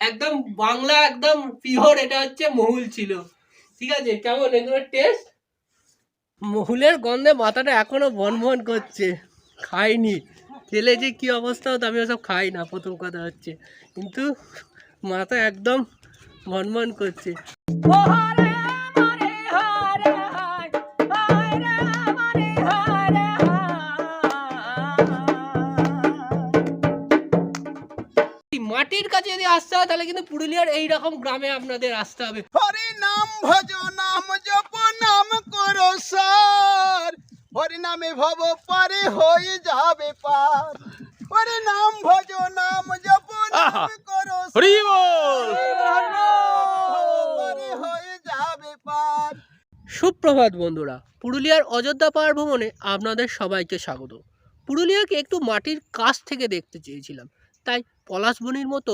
একদম বাংলা একদম পিওর এটা হচ্ছে মহুল ছিল। ঠিক আছে? কেমন? এগুলোর টেস্ট মহুলের গন্ধে মাথাটা এখনও বনবন করছে। খাইনি। খেলে যে কি অবস্থা হতো আমি ওসব খাই না প্রথম কথা হচ্ছে। কিন্তু মাথা একদম ভনভন করছে। আসতে হয় তাহলে কিন্তু পুরুলিয়ার এই রকম গ্রামে আপনাদের আসতে হবে। হরি নাম ভজ নাম জপ নাম করো সার। হরি নামে ভব পারে হয়ে যাবে পার। হরি নাম ভজ নাম জপ নাম করো হরি পারে হয়ে যাবে পার। সুপ্রভাত বন্ধুরা পুরুলিয়ার অযোধ্যা পাহাড় ভ্রমণে আপনাদের সবাইকে স্বাগত। পুরুলিয়াকে একটু মাটির কাছ থেকে দেখতে চেয়েছিলাম তাই পলাশবনির মতো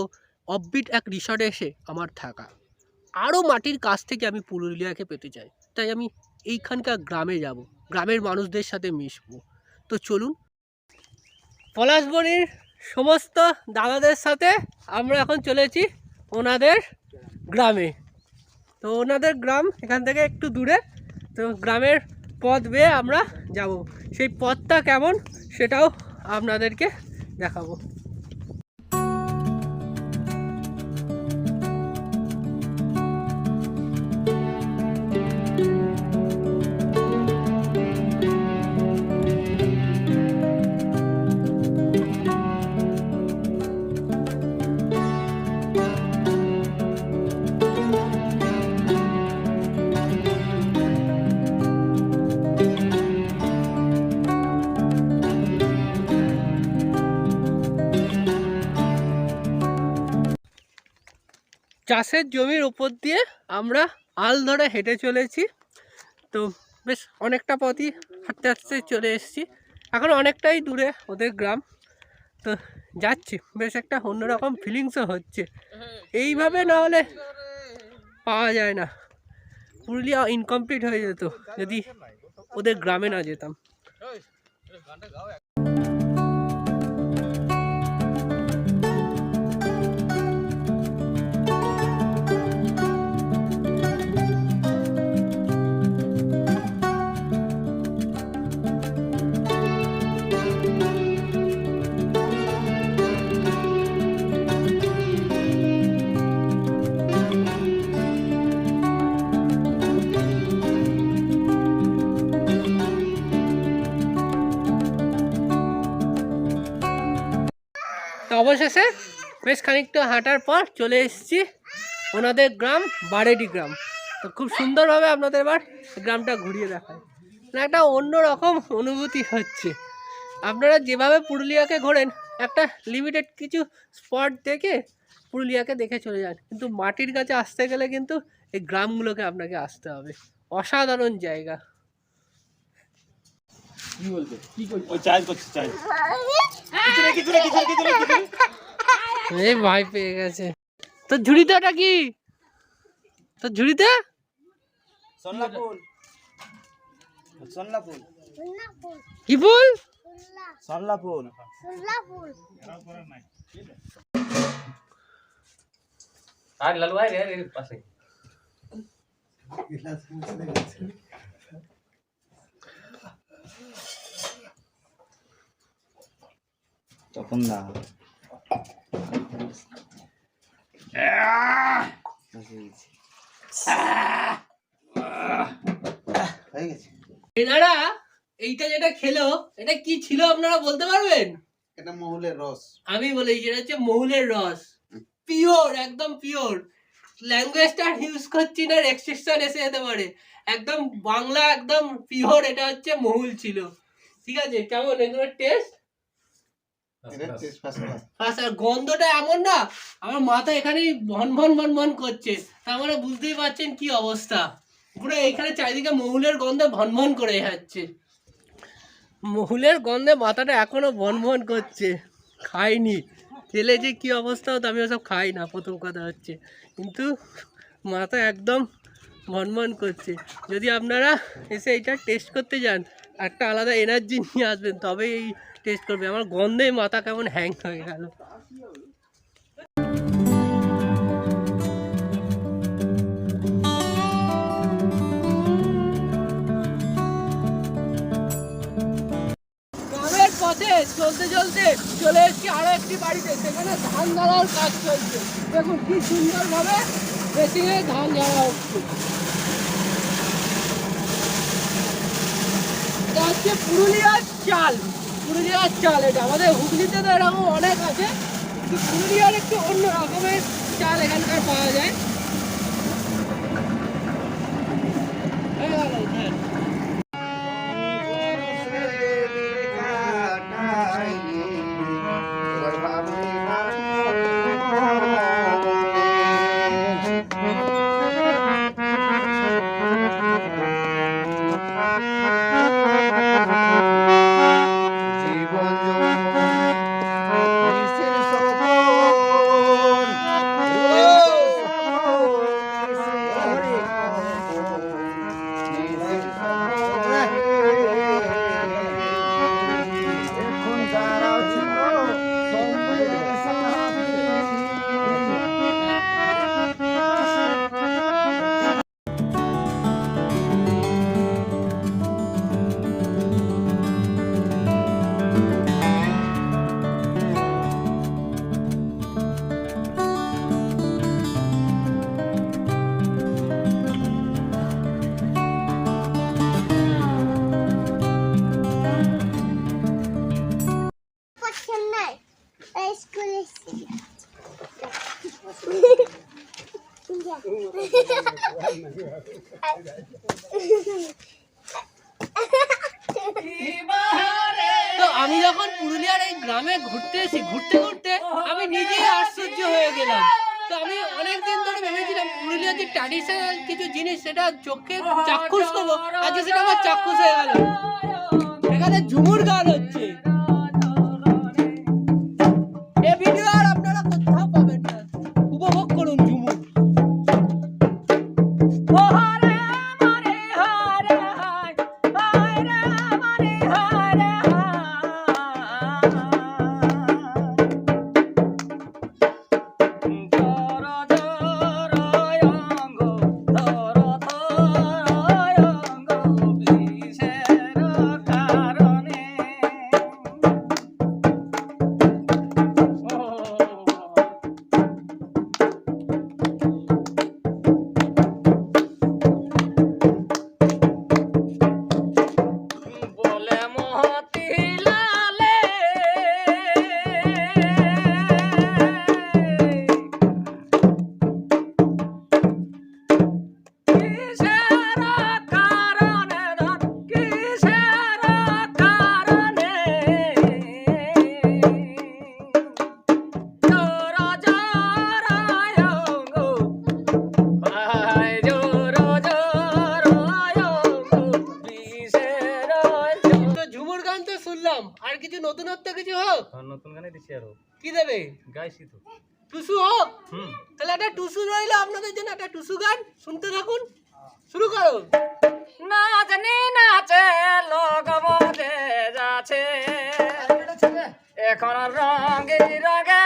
অববিট এক রিসর্টে এসে আমার থাকা। আরও মাটির কাছ থেকে আমি পুরুলিয়াকে পেতে চাই। তাই আমি এইখানকার গ্রামে যাব। গ্রামের মানুষদের সাথে মিশবো। তো চলুন। পলাশবনির সমস্ত দাদাদের সাথে আমরা এখন চলেছি ওনাদের গ্রামে। তো ওনাদের গ্রাম এখান থেকে একটু দূরে। তো গ্রামের পথ বেয়ে আমরা যাব। সেই পথটা কেমন সেটাও আপনাদেরকে দেখাবো। চাষের জমির উপর দিয়ে আমরা আল ধরে হেঁটে চলেছি। তো বেশ অনেকটা পথই হাঁটতে হাঁটতে চলে এসেছি। এখন অনেকটাই দূরে ওদের গ্রাম। তো যাচ্ছি। বেশ একটা অন্যরকম ফিলিংসও হচ্ছে। এইভাবে না হলে পাওয়া যায় না। পুরুলিয়া ইনকমপ্লিট হয়ে যেত। যদি ওদের গ্রামে না যেতাম। অবশেষে বেশ খানিকটা হাঁটার পর চলে এসেছি ওনাদের গ্রাম, বারেডি গ্রাম। তো খুব সুন্দরভাবে আপনাদের এবার গ্রামটা ঘুরিয়ে দেখায়। না একটা অন্য রকম অনুভূতি হচ্ছে। আপনারা যেভাবে পুরুলিয়াকে ঘোরেন, একটা লিমিটেড কিছু স্পট দেখে পুরুলিয়াকে দেখে চলে যান। কিন্তু মাটির কাছে আসতে গেলে কিন্তু এই গ্রামগুলোকে আপনাকে আসতে হবে। অসাধারণ জায়গা। কি বলছে কি করছে ওই চার্জ করছে চার্জ। কিছু না কিছু না কিছু না কিছু না এই ভাই পেয়ে গেছে। তো ঝুড়িতে ওটা কি? তো ঝুড়িতে? সন্না ফুল। সন্না ফুল। কি ফুল? সন্না ফুল। আর লালু ভাই রে পাশে। তপন দা হয়ে। গেছে। এনারা এইটা যেটা খেলো এটা কি ছিল আপনারা বলতে পারবেন? এটা মহুলের রস। আমি বলি যেটা হচ্ছে মহুলের রস। পিওর একদম পিওর। ল্যাঙ্গুয়েজটা ইউজ করছি না রেস্ট্রিকশন এসে যেতে পারে। একদম বাংলা একদম পিওর এটা হচ্ছে মহুল ছিল। ঠিক আছে কেমন? এগুলোর টেস্ট এটা টেস্ট ফার্স্ট ক্লাস ফার্স্ট আর গন্ধটা এমন না আমার মাথা এখানেই ভন ভন ভন ভন করছে। তার মানে বুঝতেই পারছেন কি অবস্থা। পুরো এখানে চারিদিকে মহুলের গন্ধে ভন ভন করে যাচ্ছে। মহুলের গন্ধে মাথাটা এখনও ভন ভন করছে। খাইনি। খেলে যে কি অবস্থা হতো আমি ওসব খাই না প্রথম কথা হচ্ছে। কিন্তু মাথা একদম ভনভন করছে। যদি আপনারা এসে এটা টেস্ট করতে যান একটা আলাদা এনার্জি নিয়ে আসবেন তবে এই টেস্ট করবে। আমার গন্ধে মাথা কেমন হ্যাং হয়ে গেল। পথে চলতে চলতে চলে এসছি আরও একটি বাড়িতে, সেখানে ধান ঝাড়ার কাজ চলছে। দেখুন কি সুন্দর ভাবে ধান ঝাড়া হচ্ছে। এটা হচ্ছে পুরুলিয়ার চাল। পুরুলিয়ার চাল এটা। আমাদের হুগলিতে তো এরকম অনেক আছে, কিন্তু পুরুলিয়ার একটু অন্য রকমের চাল এখানকার পাওয়া যায়। এই গেল, হ্যাঁ। তো আমি যখন পুরুলিয়ার এই গ্রামে ঘুরতে এসেছি, ঘুরতে ঘুরতে আমি নিজেই আশ্চর্য হয়ে গেলাম। তো আমি অনেকদিন ধরে ভেবেছিলাম পুরুলিয়ার যে ট্র্যাডিশনাল কিছু জিনিস, সেটা চোখে চাক্ষুষ করব। আজকে সেটা আমার চাক্ষুষ হয়ে গেল। এখানে ঝুমুর গান হচ্ছে। আরও। কি দেবে? গাইছি তো। টুসু হোক। তাহলে একটা টুসু রইল আপনাদের জন্য একটা টুসু গান। শুনতে থাকুন। শুরু করো। নাচনি নাচে লোক মজে যাচ্ছে। এখন রঙে রঙে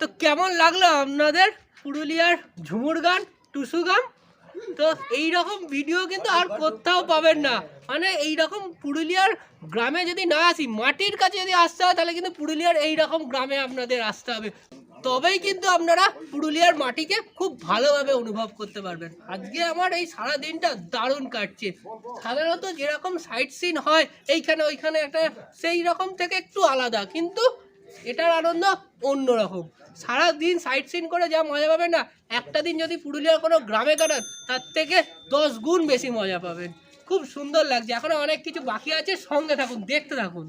তো কেমন লাগল আপনাদের পুরুলিয়ার ঝুমুর গান টুসু গান? তো এই রকম ভিডিও কিন্তু আর কোথাও পাবেন না। মানে এই রকম পুরুলিয়ার গ্রামে যদি না আসি, মাটির কাছে যদি আসতে হয়, তাহলে কিন্তু পুরুলিয়ার এই রকম গ্রামে আপনাদের আসতে হবে। তবেই কিন্তু আপনারা পুরুলিয়ার মাটিকে খুব ভালোভাবে অনুভব করতে পারবেন। আজকে আমার এই সারা দিনটা দারুণ কাটছে। সাধারণত যেরকম সাইট সিন হয়, এইখানে ওইখানে একটা সেই রকম থেকে একটু আলাদা। কিন্তু এটার আনন্দ অন্যরকম। সারা দিন সাইট সিন করে যা মজা পাবেন না, একটা দিন যদি পুরুলিয়ার কোনো গ্রামে কাটান, তার থেকে দশ গুণ বেশি মজা পাবেন। খুব সুন্দর লাগছে। এখনও অনেক কিছু বাকি আছে, সঙ্গে থাকুন, দেখতে থাকুন।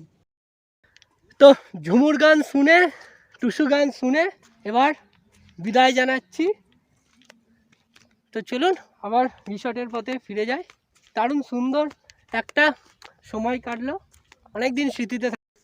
তো ঝুমুর গান শুনে, টুসু গান শুনে এবার বিদায় জানাচ্ছি। তো চলুন, আবার রিসর্টের পথে ফিরে যাই। দারুণ সুন্দর একটা সময় কাটলো। অনেক দিন স্মৃতিতে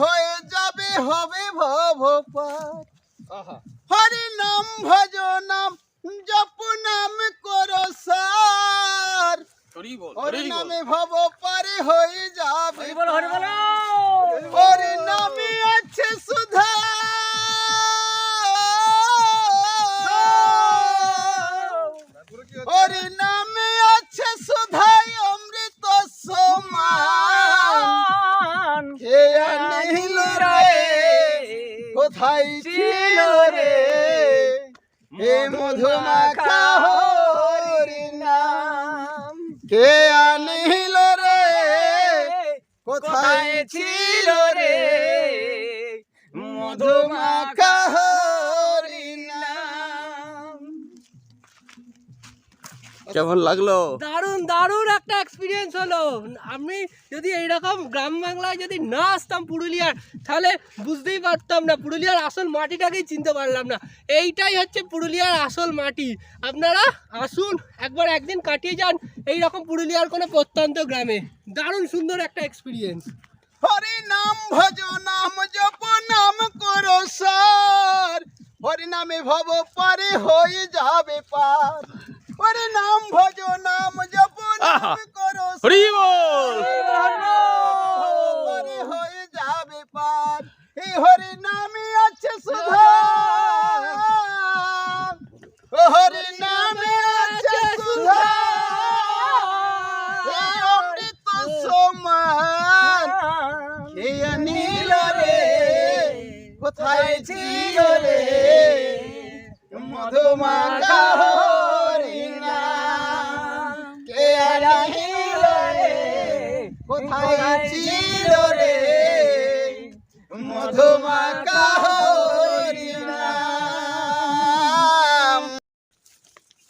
হয়ে যাবে হবে ভব হরি নাম ভজ নাম জপ নাম কর সার হরি নামে ভব পারে হয়ে যাবে। হরি নামে আছে সুধা। হরি মধুমাখা হরি নাম কে আনিল রে? কোথায় ছিল কেমন লাগল? দারুণ দারুণ একটা এক্সপিরিয়েন্স হলো। আমি যদি এইরকম গ্রাম বাংলায় যদি না আসতাম পুরুলিয়ার তাহলে বুঝতেই পারতাম না পুরুলিয়ার আসল মাটিটাকেই চিনতে পারলাম না। এইটাই হচ্ছে পুরুলিয়ার আসল মাটি। আপনারা আসুন একবার একদিন কাটিয়ে যান এই রকম পুরুলিয়ার কোনো প্রত্যন্ত গ্রামে। দারুণ সুন্দর একটা এক্সপিরিয়েন্স হরি নাম ভজ নাম জপ নাম করো সার। হরি নামে ভব পারে হয়ে যাবে পার। হরি নাম ভজ নাম জপ নাম করো হরি বল হয়ে যাবে পার এই হরি নামে আছে সুধা হরি নামে আছে সুধা অমৃত সমান আনিল রে কোথায় ছিল রে মধুমাখা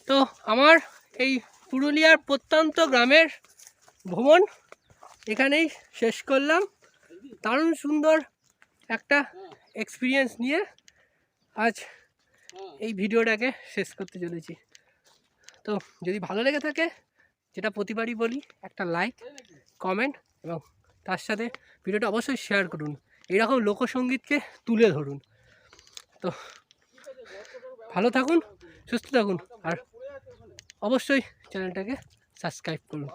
তো আমার এই পুরুলিয়ার প্রত্যন্ত গ্রামের ভ্রমণ এখানেই শেষ করলাম। দারুণ সুন্দর একটা এক্সপিরিয়েন্স নিয়ে আজ এই ভিডিওটাকে শেষ করতে চলেছি। তো যদি ভালো লেগে থাকে, যেটা প্রতিবারই বলি, একটা লাইক কমেন্ট এবং তার সাথে ভিডিওটা অবশ্যই শেয়ার করুন। এইরকম লোকসঙ্গীতকে তুলে ধরুন। তো ভালো থাকুন, সুস্থ থাকুন, আর অবশ্যই চ্যানেলটাকে সাবস্ক্রাইব করুন।